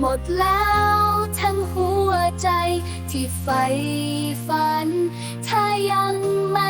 หมดแล้วทั้งหัวใจที่ใฝ่ฝัน ถ้ายังไม่